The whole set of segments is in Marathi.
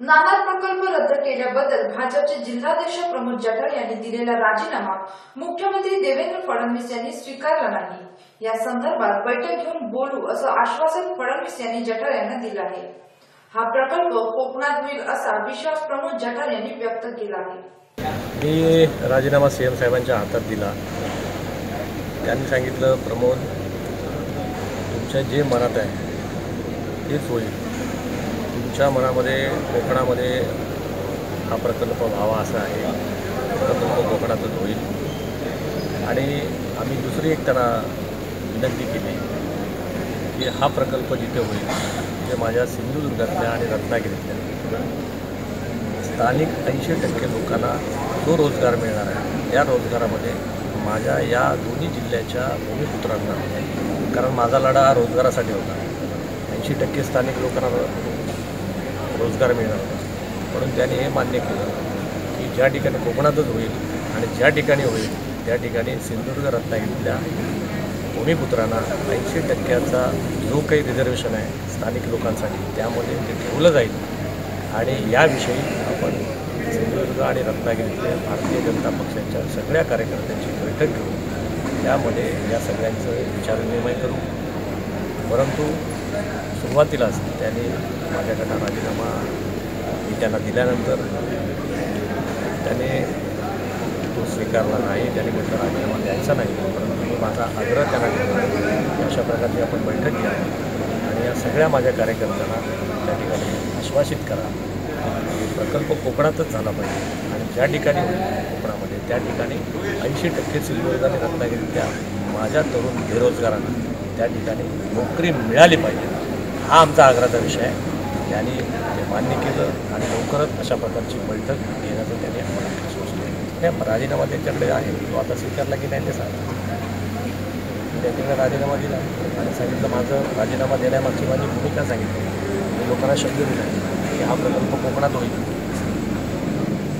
नाणार प्रकल्प रद्द केल्याबद्दल भाजपचे जिल्हाध्यक्ष प्रमोद जठार यांनी दिलेला राजीनामा मुख्यमंत्री देवेंद्र फडणवीस यांनी स्वीकारला नाही. या संदर्भात बैठक घेऊन बोलू असं आश्वासन फडणवीस यांनी जठार यांना दिलं आहे. हा प्रकल्प कोकणात होईल असा विश्वास प्रमोद जठार यांनी व्यक्त केला आहे. मी राजीनामा सीएम साहेबांच्या हातात दिला. त्यांनी सांगितलं प्रमोद तुमच्या जे मनात आहे तेच होईल. तुमच्या मनामध्ये कोकणामध्ये हा प्रकल्प व्हावा असा आहे प्रकल्प कोकणातच होईल. आणि आम्ही दुसरी एक त्यांना विनंती केली की हा प्रकल्प जिथे होईल ते माझ्या सिंधुदुर्गातल्या आणि रत्नागिरीतल्या. स्थानिक ऐंशी टक्के लोकांना जो रोजगार मिळणार आहे त्या रोजगारामध्ये माझ्या या दोन्ही जिल्ह्याच्या भूमिपुत्रांना कारण माझा लढा हा रोजगारासाठी होता. ऐंशी टक्के स्थानिक लोकांना रोजगार मिळणार होता म्हणून त्यांनी हे मान्य केलं की ज्या ठिकाणी कोकणातच होईल आणि ज्या ठिकाणी होईल त्या ठिकाणी सिंधुदुर्ग रत्नागिरीतल्या भूमिपुत्रांना ऐंशी टक्क्याचा जो काही रिझर्वेशन आहे स्थानिक लोकांसाठी त्यामध्ये ते ठेवलं जाईल. आणि याविषयी आपण सिंधुदुर्ग आणि रत्नागिरीतल्या भारतीय जनता पक्षाच्या सगळ्या कार्यकर्त्यांची बैठक घेऊ. त्यामध्ये या सगळ्यांचं विचारविनिमय करू. परंतु सुरुवातीलाच त्यांनी माझ्याकडनं राजीनामा मी त्यांना दिल्यानंतर त्याने तो स्वीकारला नाही त्याने म्हटलं राजीनामा द्यायचा नाही परंतु मी माझा आग्रह त्यांना केला अशा प्रकारची आपण बैठक घ्या आणि या सगळ्या माझ्या कार्यकर्त्यांना त्या ठिकाणी आश्वासित करा. प्रकल्प कोकणातच झाला पाहिजे आणि ज्या ठिकाणी कोकणामध्ये त्या ठिकाणी ऐंशी टक्के सिल्लोड आणि रत्नागिरीतल्या माझ्या तरुण बेरोजगारांना त्या ठिकाणी नोकरी मिळाली पाहिजे. हा आमचा आग्रहाचा विषय आहे. त्यांनी ते मान्य केलं आणि लवकरच अशा प्रकारची बैठक घेण्याचं त्यांनी आम्हाला आश्वासन नाही राजीनामा त्यांच्याकडे आहे. तो आता स्वीकारला की नाही ते सांगा. त्यांच्याकडे राजीनामा दिला. आणि सांगितलं माझं राजीनामा देण्यामागची माझी भूमिका सांगितली. मी लोकांना शब्द दिला. की हा प्रकल्प कोकणात होईल.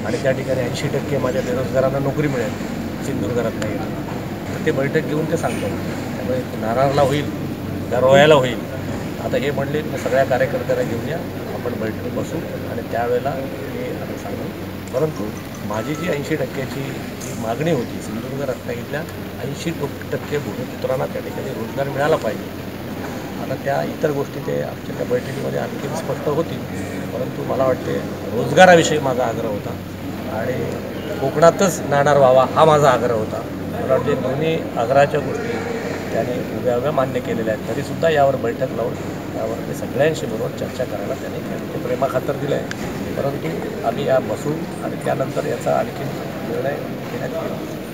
आणि त्या ठिकाणी ऐंशी टक्के माझ्या बेरोजगारांना नोकरी मिळेल. सिंधुदुर्गात नाही तर ते बैठक घेऊन ते सांगतो त्यामुळे नारळाला होईल त्या रोयाला होईल. आता हे म्हणले की सगळ्या कार्यकर्त्यांना घेऊन या आपण बैठक बसू आणि त्यावेळेला हे आम्ही सांगू. परंतु माझी जी ऐंशी टक्क्याची जी मागणी होती सिंधुदुर्ग रत्नागिरीतल्या ऐंशी टक्के भूमिपुत्रांना त्या ठिकाणी रोजगार मिळाला पाहिजे. आता त्या इतर गोष्टी ते आमच्या त्या बैठकीमध्ये आणखीन स्पष्ट होतील परंतु मला वाटते रोजगाराविषयी माझा आग्रह होता आणि कोकणातच नाणार व्हावा हा माझा आग्रह होता. मला वाटते दोन्ही आग्रहाच्या गोष्टी त्याने उभ्या उभ्या मान्य केलेल्या आहेत. तरीसुद्धा यावर बैठक लावून यावर ते सगळ्यांशी बरोबर चर्चा करायला त्याने ते प्रेमाखातर दिलं आहे परंतु आम्ही या बसून आणि त्यानंतर याचा आणखी निर्णय घेण्यात येईल.